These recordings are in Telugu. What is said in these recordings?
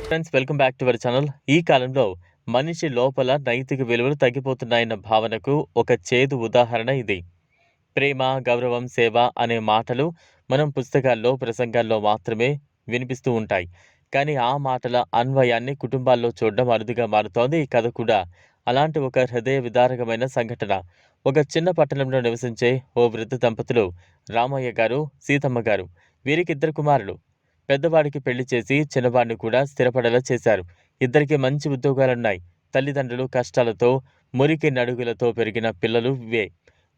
Friends welcome back to our channel ఈ కాలంలో మనిషి లోపల నైతిక విలువలు తగ్గిపోతున్నాయన్న భావనకు ఒక చేదు ఉదాహరణ ఇది. ప్రేమ గౌరవం సేవ అనే మాటలు మనం పుస్తకాల్లో ప్రసంగాల్లో మాత్రమే వినిపిస్తూ ఉంటాయి. కానీ ఆ మాటల అన్వయాన్ని కుటుంబాల్లో చూడడం అరుదుగా మారుతోంది. ఈ కథ కూడా అలాంటి ఒక హృదయ విదారకమైన సంఘటన. ఒక చిన్న పట్టణంలో నివసించే ఓ వృద్ధ దంపతులు రామయ్య గారు సీతమ్మ గారు వీరికి ఇద్దరు కుమారులు. పెద్దవాడికి పెళ్ళి చేసి చిన్నవాడిని కూడా స్థిరపడేలా చేశారు. ఇద్దరికి మంచి ఉద్యోగాలున్నాయి. తల్లిదండ్రులు కష్టాలతో మురికి నడుగులతో పెరిగిన పిల్లలు ఇవే.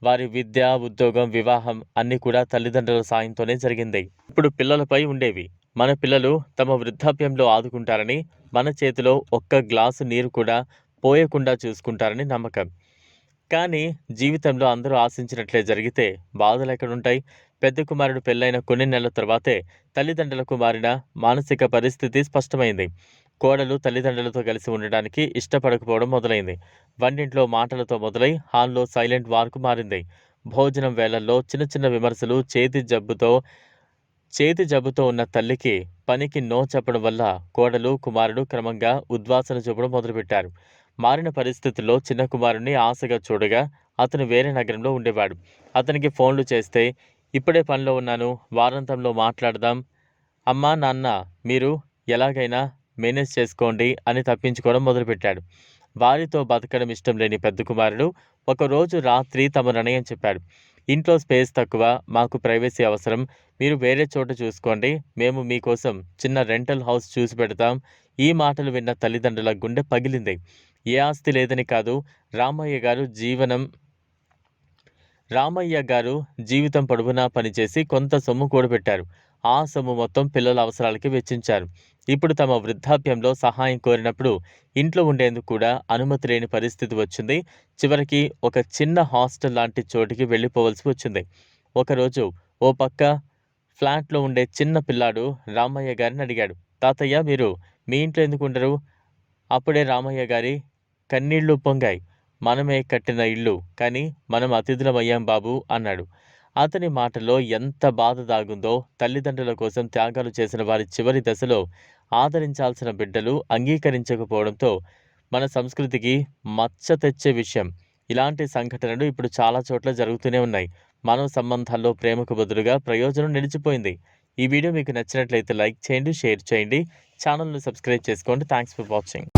వారి విద్య ఉద్యోగం వివాహం అన్నీ కూడా తల్లిదండ్రుల సాయంతోనే జరిగింది. ఇప్పుడు పిల్లలపై ఉండేవి. మన పిల్లలు తమ వృద్ధాప్యంలో ఆదుకుంటారని మన చేతిలో ఒక్క గ్లాసు నీరు కూడా పోయకుండా చూసుకుంటారని నమ్మకం. కానీ జీవితంలో అందరూ ఆశించినట్లే జరిగితే బాధలు ఎక్కడుంటాయి? పెద్ద కుమారుడు పెళ్ళైన కొన్ని నెలల తర్వాతే తల్లిదండ్రులకు మారిన మానసిక పరిస్థితి స్పష్టమైంది. కోడలు తల్లిదండ్రులతో కలిసి ఉండడానికి ఇష్టపడకపోవడం మొదలైంది. వంటింట్లో మాటలతో మొదలై హాల్లో సైలెంట్ వార్కు మారింది. భోజనం వేళల్లో చిన్న చిన్న విమర్శలు చేతి జబ్బుతో చేతి జబ్బుతో ఉన్న తల్లికి పనికి నో చెప్పడం వల్ల కోడలు కుమారుడు క్రమంగా ఉద్వాసన చూపడం మొదలుపెట్టారు. మారిన పరిస్థితుల్లో చిన్న కుమారుణ్ణి ఆశగా చూడగా అతను వేరే నగరంలో ఉండేవాడు. అతనికి ఫోన్లు చేస్తే ఇప్పుడే పనిలో ఉన్నాను వారాంతంలో మాట్లాడదాం. అమ్మా నాన్న మీరు ఎలాగైనా మేనేజ్ చేసుకోండి అని తప్పించుకోవడం మొదలుపెట్టాడు. వారితో బతకడం ఇష్టం లేని పెద్ద కుమారుడు ఒకరోజు రాత్రి తమ నిర్ణయం చెప్పాడు. ఇంట్లో స్పేస్ తక్కువ మాకు ప్రైవసీ అవసరం మీరు వేరే చోట చూసుకోండి మేము మీకోసం చిన్న రెంటల్ హౌస్ చూసి పెడతాం. ఈ మాటలు విన్న తల్లిదండ్రుల గుండె పగిలింది. ఏ ఆస్తి లేదని కాదు రామయ్య గారు జీవనం రామయ్య గారు జీవితం పొడవునా పనిచేసి కొంత సొమ్ము కూడబెట్టారు. ఆ సొమ్ము మొత్తం పిల్లల అవసరాలకి వెచ్చించారు. ఇప్పుడు తమ వృద్ధాప్యంలో సహాయం కోరినప్పుడు ఇంట్లో ఉండేందుకు కూడా అనుమతి లేని పరిస్థితి వచ్చింది. చివరికి ఒక చిన్న హాస్టల్ లాంటి చోటికి వెళ్ళిపోవలసి వచ్చింది. ఒకరోజు ఓ పక్క ఫ్లాట్లో ఉండే చిన్న పిల్లాడు రామయ్య గారిని అడిగాడు తాతయ్య మీరు మీ ఇంట్లో ఎందుకు ఉండరు? అప్పుడే రామయ్య గారి కన్నీళ్ళు పొంగాయి. మనమే కట్టిన ఇల్లు కానీ మనం అతిథులమయ్యాం బాబు అన్నాడు. అతని మాటలో ఎంత బాధ దాగుందో తల్లిదండ్రుల కోసం త్యాగాలు చేసిన వారి చివరి దశలో ఆదరించాల్సిన బిడ్డలు అంగీకరించకపోవడంతో మన సంస్కృతికి మచ్చ తెచ్చే విషయం. ఇలాంటి సంఘటనలు ఇప్పుడు చాలా చోట్ల జరుగుతూనే ఉన్నాయి. మానవ సంబంధాల్లో ప్రేమకు బదులుగా ప్రయోజనం నిలిచిపోయింది. ఈ వీడియో మీకు నచ్చినట్లయితే లైక్ చేయండి షేర్ చేయండి. ఛానల్ను సబ్స్క్రైబ్ చేసుకోండి. Thanks for watching.